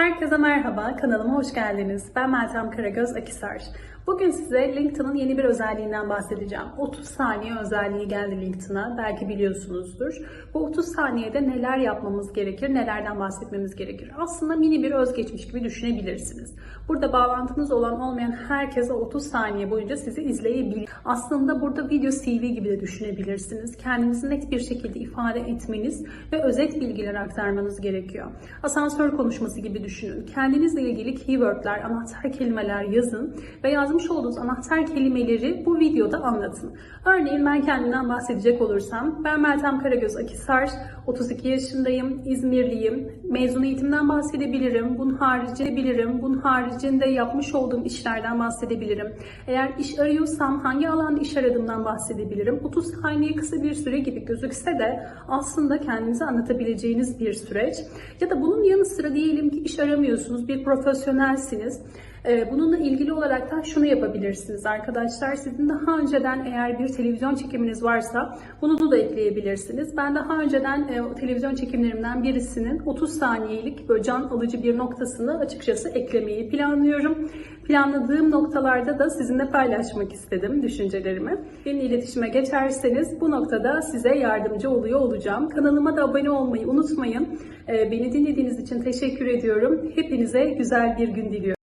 Herkese merhaba, kanalıma hoş geldiniz. Ben Meltem Karagöz Akisar. Bugün size LinkedIn'ın yeni bir özelliğinden bahsedeceğim. 30 saniye özelliği geldi LinkedIn'a, belki biliyorsunuzdur. Bu 30 saniyede neler yapmamız gerekir, nelerden bahsetmemiz gerekir? Aslında mini bir özgeçmiş gibi düşünebilirsiniz. Burada bağlantınız olan olmayan herkese 30 saniye boyunca sizi izleyebilir. Aslında burada video CV gibi de düşünebilirsiniz. Kendinizi net bir şekilde ifade etmeniz ve özet bilgiler aktarmanız gerekiyor. Asansör konuşması gibi düşünün. Kendinizle ilgili keywordler, anahtar kelimeler yazın ve yazmış olduğunuz anahtar kelimeleri bu videoda anlatın. Örneğin ben kendimden bahsedecek olursam, ben Meltem Karagöz Akisar, 32 yaşındayım, İzmirliyim, mezun eğitimden bahsedebilirim, bunun haricinde bilirim, bunun haricinde yapmış olduğum işlerden bahsedebilirim. Eğer iş arıyorsam hangi alanda iş aradığımdan bahsedebilirim. 30 saniye kısa bir süre gibi gözükse de aslında kendinizi anlatabileceğiniz bir süreç. Ya da bunun yanı sıra diyelim ki iş aramıyorsunuz, bir profesyonelsiniz. Bununla ilgili olarak da şunu yapabilirsiniz arkadaşlar. Sizin daha önceden eğer bir televizyon çekiminiz varsa bunu da ekleyebilirsiniz. Ben daha önceden e, televizyon çekimlerimden birisinin 30 saniyelik böyle can alıcı bir noktasını açıkçası eklemeyi planlıyorum. Planladığım noktalarda da sizinle paylaşmak istedim düşüncelerimi. Benimle iletişime geçerseniz bu noktada size yardımcı oluyor olacağım. Kanalıma da abone olmayı unutmayın. Ee, Beni dinlediğiniz için teşekkür ediyorum. Hepinize güzel bir gün diliyorum.